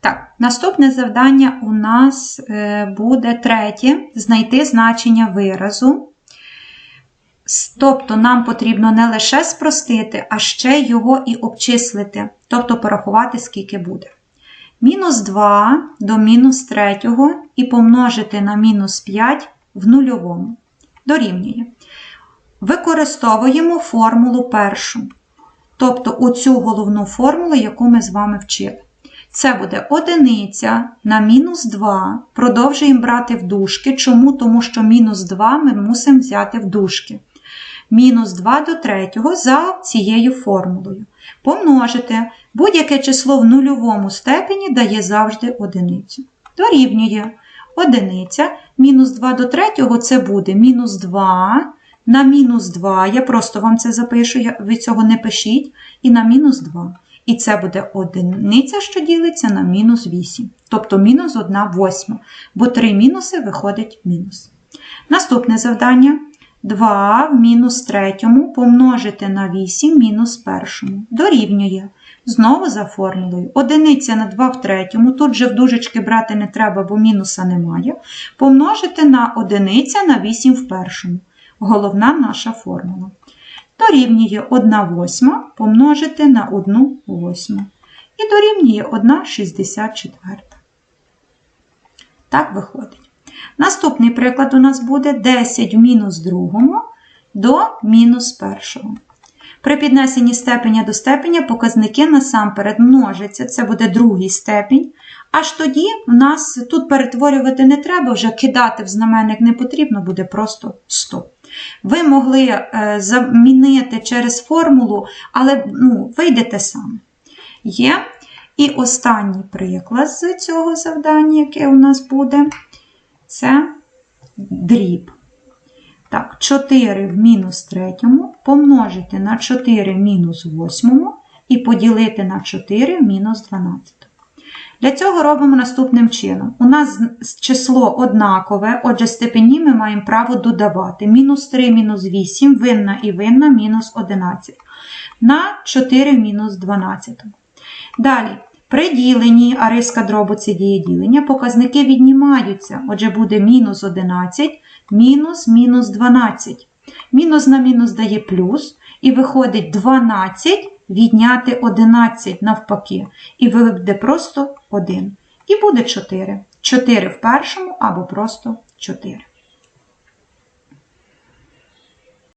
Так, наступне завдання у нас е, буде третє знайти значення виразу. Тобто нам потрібно не лише спростити, а ще його і обчислити, тобто порахувати, скільки буде. Мінус 2 до мінус 3 і помножити на мінус 5 в нульовому. Дорівнює. Використовуємо формулу першу. Тобто оцю головну формулу, яку ми з вами вчили. Це буде одиниця на мінус 2. Продовжуємо брати в дужки. Чому? Тому що мінус 2 ми мусимо взяти в дужки. Мінус 2 до третього за цією формулою. Помножити будь-яке число в нульовому степені дає завжди одиницю. Дорівнює одиниця. Мінус 2 до третього це буде мінус 2 на мінус 2. Я просто вам це запишу, ви цього не пишіть. І на мінус 2. І це буде одиниця, що ділиться на мінус 8. Тобто мінус 1 восьма. Бо 3 мінуси виходить мінус. Наступне завдання. 2 в мінус третьому помножити на 8 мінус першому. Дорівнює. Знову за формулою. Одиниця на 2 в третьому. Тут же в дужечки брати не треба, бо мінуса немає. Помножити на одиниця на 8 в першому. Головна наша формула. Дорівнює 1 восьма помножити на 1 восьму. І дорівнює 1 64. Так виходить. Наступний приклад у нас буде 10 в мінус другому до мінус першого. При піднесенні степеня до степеня показники насамперед множаться. Це буде другий степінь. Аж тоді в нас тут перетворювати не треба, вже кидати в знаменник не потрібно, буде просто 100. Ви могли е, замінити через формулу, але ну, вийдете саме. Є. І останній приклад з цього завдання, яке у нас буде, це дріб. Так, 4 в мінус третьому помножити на 4 в мінус восьмому і поділити на 4 в мінус 12. Для цього робимо наступним чином. У нас число однакове, отже, степені ми маємо право додавати. Мінус 3, мінус 8, винна і винна, мінус 11. На 4 мінус 12. Далі, при діленні, а риска дробу це діє ділення, показники віднімаються. Отже, буде мінус 11, мінус мінус 12. Мінус на мінус дає плюс, і виходить 12 відняти 11 навпаки. І вийде просто 1. І буде 4. 4 в першому або просто 4.